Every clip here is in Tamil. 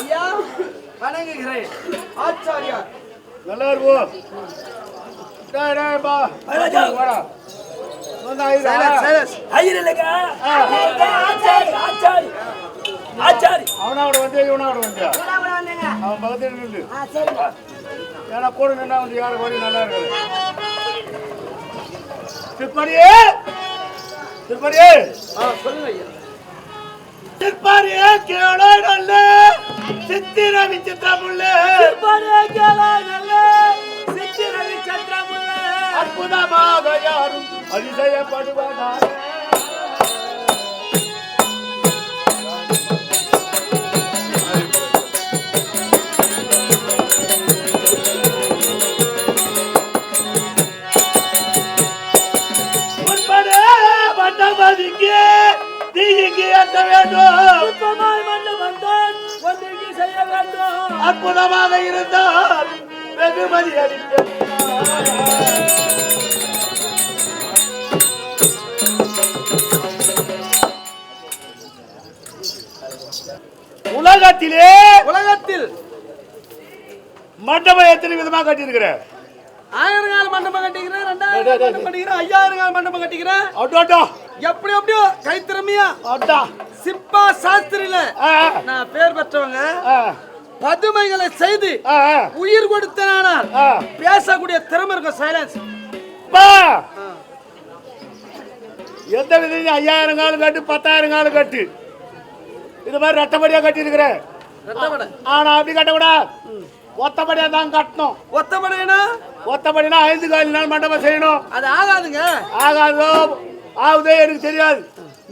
ஐயா வணங்குகிறேன். ஆச்சாரியார். நல்லா அவனோட வந்து இவனோட வந்து அவன் பக்கத்துல நில்லு ஏன்னா கூட நின்னா வந்து யாருக்கு வழி நல்லா இருக்குது. திருப்பதியே! திருப்பதியே! ஆ சொல்லுங்க ஐயா. திருப்பதியே கேளோ நல்ல சித்திர விசித்திரமுள்ள அற்புதமாக யாரும் அதிசயப்படுவதாக. மண்டபதிக்கு தீயிக்கு எட்ட வேண்டும். அற்புதமாக இருந்தால் வெகுமதி அளிக்க உலகத்திலே உலகத்தில் மண்டபம் எத்தனை விதமா கட்டியிருக்கிற ஆயிரம் கால மண்டபம் கட்டிக்கிறேன் ரெண்டாயிரம் கட்டிக்கிறேன் ஐயாயிரம் கால் மண்டபம் கட்டிக்கிறேன். எப்படி எப்படியோ கை திறமையா? அட்டா. சிப்பா சாஸ்திரியில நான் பேர் பெற்றவங்க. பதுமைகளை செய்து உயிர் கொடுத்தனால். பேசக்கூடிய திறமை இருக்கும் சைலன்ஸ் பா. எந்த விதையும் ஐயாயிரம் கால் கட்டு பத்தாயிரம் கால் கட்டு. இது மாதிரி ரெட்டப்படியா கட்டி இருக்கிற ரெட்டப்படை ஆனா அப்படி கட்டக்கூடாது ஒத்தப்படியா தான் கட்டணும். ஒத்தப்படைனா? ஒத்தப்படினா ஐந்து கால் நாள் மண்டபம் செய்யணும். அது ஆகாதுங்க. ஆகாதோ ஆகுதோ எனக்கு தெரியாது.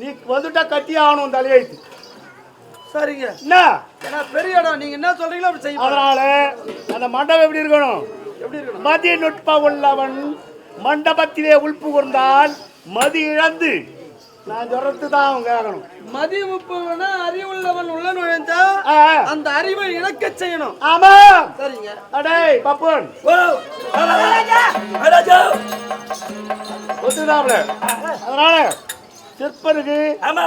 நீ வந்துட்டா கட்டி ஆகணும் தலையெழுத்து சரிங்க. என்ன? ஏன்னா பெரிய இடம். நீங்க என்ன சொல்றீங்களோ அப்படி செய்ய அதனால அந்த மண்டபம் எப்படி இருக்கணும்? எப்படி இருக்கணும்? மதி நுட்ப உள்ளவன் மண்டபத்திலே உள்புகுந்தால் மதி இழந்து. நான் சொல்றது தான் அவன் கேட்கணும். மதி முப்பவனா அறிவுள்ளவன் உள்ள நுழைந்தா. அந்த அறிவை இழக்க செய்யணும். ஆமா சரிங்க. அடே பப்பன். ராஜா ஒத்துதாப்ல அதனால சிற்பனுக்கு ஆமா.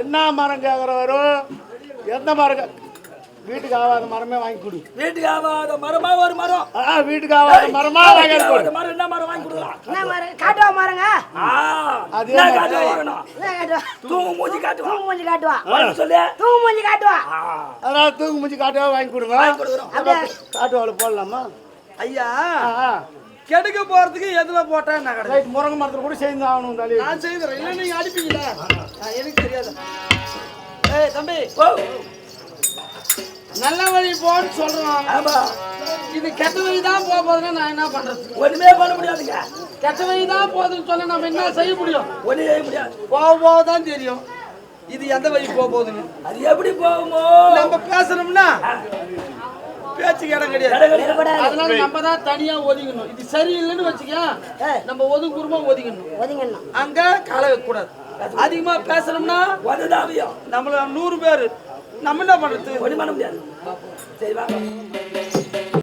என்ன மரம் கேட்குறவரோ எந்த மரம் வீட்டுக்கு ஆகாத மரமே வாங்கி கொடு. வீட்டுக்கு ஆகாத மரமா ஒரு மரம்? ஆ, வீட்டுக்கு ஆகாத மரமா வாங்கி கொடு. மரம் என்ன மரம் வாங்கி கொடுக்கலாம்? என்ன மரம்? காட்டுவா மரங்க? ஆ, அதே என்ன. காட்டுவா? என்ன காட்டுவா? தூங்கு மூஞ்சி காட்டுவா? தூங்கு மூஞ்சி காட்டுவா? உனக்கு சொல்லு. தூங்கு மூஞ்சி காட்டுவா? அதனால தூக்கு முடிச்சு காட்டுவா வாங்கி கொடுங்க கொடுக்குறோம். காட்டுவாள் போடலாமா? ஐயா. கெடுக்க போறதுக்கு எதுல போட்டா கிடையாது ரைட் முருங்கை மரத்தில் கூட சேர்ந்து ஆகணும் தலையை நான் செய்துறேன் இல்ல நீங்க அடிப்பீங்களா? எனக்கு தெரியாது. ஏய் தம்பி. ஓ, நல்ல வழி போன்னு சொல்றோம் ஆமா. இது கெட்ட வழி தான் போக போகுதுன்னா நான் என்ன பண்றது? ஒண்ணுமே பண்ண முடியாதுங்க. கெட்ட வழி தான் போகுதுன்னு சொன்னா நம்ம என்ன செய்ய முடியும்? ஒண்ணுமே செய்ய முடியாது. போக போக தான் தெரியும். இது எந்த வழி போக போகுதுன்னு? அது எப்படி போகுமோ? நம்ம பேசணும்னா? பேச்சுக்கு இடம் கிடையாது. அதனால நம்ம தான் தனியா ஒதுங்கணும். இது சரியில்லைன்னு வச்சுக்க நம்ம ஒதுங்குறமா ஒதுங்கணும்? ஒதுங்கணும். அங்க காலை வைக்க கூடாது அதிகமா பேசணும்னா. நம்மள நூறு பேர். நம்ம என்ன பண்றது? முடியாது. சரி வாங்க.